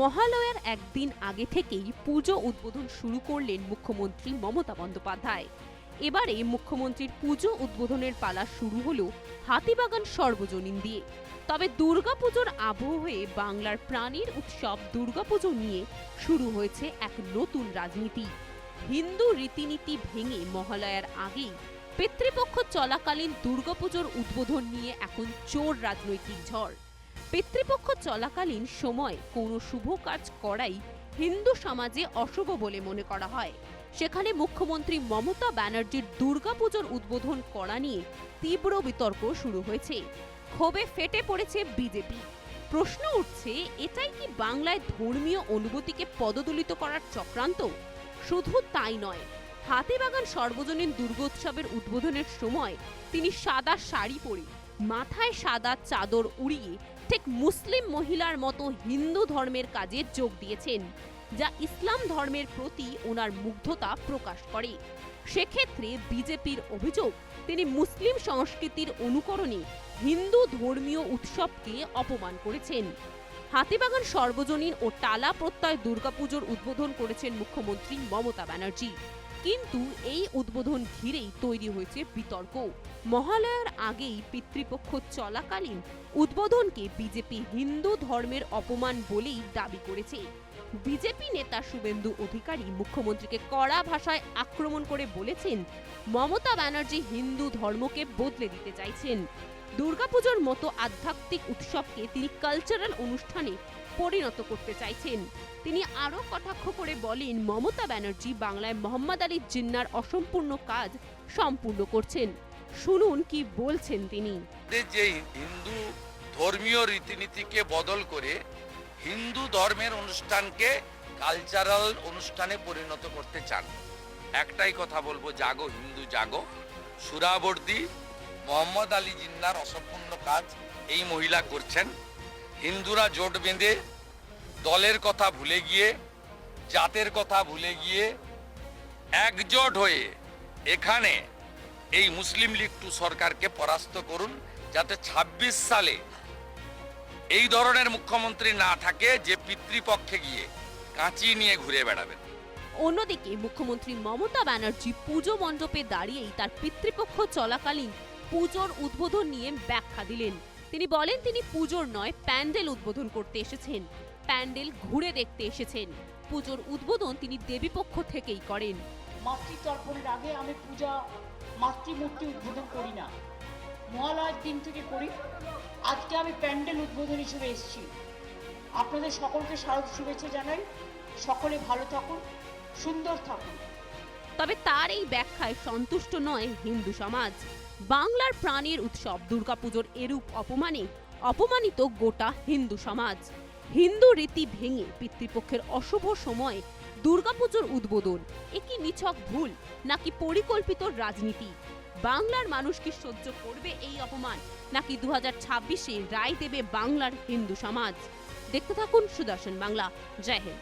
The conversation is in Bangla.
মহালয়ার একদিন আগে থেকেই পুজো উদ্বোধন শুরু করলেন মুখ্যমন্ত্রী মমতা বন্দ্যোপাধ্যায়। এবারে মুখ্যমন্ত্রীর পুজো উদ্বোধনের পালা শুরু হলো হাতিবাগান সর্বজনীন দিয়ে। তবে দুর্গাপুজোর আবহ বাংলার প্রাণীর উৎসব দুর্গাপুজো নিয়ে শুরু হয়েছে এক নতুন রাজনীতি। হিন্দু রীতিনীতি ভেঙে মহালয়ার আগেই পিতৃপক্ষ চলাকালীন দুর্গাপুজোর উদ্বোধন নিয়ে এখন চোর রাজনৈতিক ঝড়। পিতৃপক্ষ চলাকালীন সময় কোনো শুভ কাজ করাই হিন্দু সমাজে অশুভ বলে মনে করা হয়। সেখানে মুখ্যমন্ত্রী মমতা ব্যানার্জির দুর্গাপুজোর উদ্বোধন করা নিয়ে তীব্র বিতর্ক শুরু হয়েছে। ক্ষোভে ফেটে পড়েছে বিজেপি। প্রশ্ন উঠছে, এটাই কি বাংলায় ধর্মীয় অনুভূতিকে পদদলিত করার চক্রান্ত? শুধু তাই নয়, হাতিবাগান সর্বজনীন দুর্গোৎসবের উদ্বোধনের সময় তিনি সাদা শাড়ি পরে মাথায় সাদা চাদর উড়িয়ে ঠিক মুসলিম মহিলার মতো হিন্দু ধর্মের কাজে যোগ দিয়েছেন, যা ইসলাম ধর্মের প্রতি ওনার মুগ্ধতা প্রকাশ করে। সেক্ষেত্রে বিজেপির অভিযোগ, তিনি মুসলিম সংস্কৃতির অনুকরণে হিন্দু ধর্মীয় উৎসবকে অপমান করেছেন। হাতিবাগান সর্বজনীন ও টালা প্রত্যয় দুর্গাপুজোর উদ্বোধন করেছেন মুখ্যমন্ত্রী মমতা ব্যানার্জি। কিন্তু এই উদ্বোধন ঘিরেই তৈরি হয়েছে বিতর্ক। মহালয়ার আগেই পিতৃপক্ষ চলাকালীন উদ্বোধনকে বিজেপি হিন্দু ধর্মের অপমান বলেই দাবি করেছে। বিজেপি নেতা শুভেন্দু অধিকারী মুখ্যমন্ত্রীকে কড়া ভাষায় আক্রমণ করে বলেছেন, মমতা ব্যানার্জি হিন্দু ধর্মকে বদলে দিতে চাইছেন। দুর্গাপুজোর মতো আধ্যাত্মিক উৎসবকে তিনি কালচারাল অনুষ্ঠানে পরিণত করতে চাইছেন। তিনি আরও কটাক্ষ করে বলেন, মমতা ব্যানার্জি বাংলায় মোহাম্মদ আলী জিন্নার অসম্পূর্ণ কাজ সম্পূর্ণ করছেন। শুনুন কি বলছেন তিনি। যে হিন্দু ধর্মীয় রীতিনীতিকে বদল করে হিন্দু ধর্মের অনুষ্ঠানকে কালচারাল অনুষ্ঠানে পরিণত করতে চান, একটাই কথা বলব, জাগো হিন্দু, জাগো। সুরাবর্দি, মোহাম্মদ আলী জিন্নার অসম্পূর্ণ কাজ এই মহিলা করছেন। হিন্দুরা জোট বেঁধে দলের কথা ভুলে গিয়ে, জাতের কথা ভুলে গিয়ে একজোট হয়ে এখানে এই মুসলিম লীগ টু সরকারকে পরাস্ত করুন, যাতে ২৬ সালে এই ধরনের মুখ্যমন্ত্রী না থাকে যে পিতৃপক্ষে গিয়ে কাঁচি নিয়ে ঘুরে বেড়াবেন। অন্যদিকে মুখ্যমন্ত্রী মমতা ব্যানার্জি পুজো মণ্ডপে দাঁড়িয়েই তার পিতৃপক্ষ চলাকালীন পুজোর উদ্বোধন নিয়ে ব্যাখ্যা দিলেন। তিনি বলেন তিনি পুজোর নয় প্যান্ডেল উদ্বোধন করতে এসেছেন। প্যান্ডেল ঘুরে দেখতে এসেছেন। পুজোর উদ্বোধন তিনি দেবীপক্ষ থেকেই করেন। মাতৃতর্পণের আগে আমি পূজা মাতৃমূর্তি উদ্বোধন করি না। মহালয়ার দিন থেকে করি। আজকে আমি প্যান্ডেল উদ্বোধন হিসেবে এসেছি। আপনাদের সকলকে শারদ শুভেচ্ছা জানাই। সকলে ভালো থাকুন সুন্দর থাকুন। তবে তার এই ব্যাখ্যায় সন্তুষ্ট নয় হিন্দু সমাজ। বাংলার প্রাণীর উৎসব, দুর্গাপুজোর এরূপ অপমানে অপমানিত গোটা হিন্দু সমাজ। হিন্দু রীতি ভেঙে পিতৃপক্ষের অশুভ সময়ে দুর্গাপুজোর উদ্বোধন। এ কি নিছক ভুল, নাকি পরিকল্পিত রাজনীতি? বাংলার মানুষ কি সহ্য করবে এই অপমান, নাকি দু হাজার ছাব্বিশে রায় দেবে বাংলার হিন্দু সমাজ? দেখতে থাকুন সুদর্শন বাংলা। জয় হিন্দ।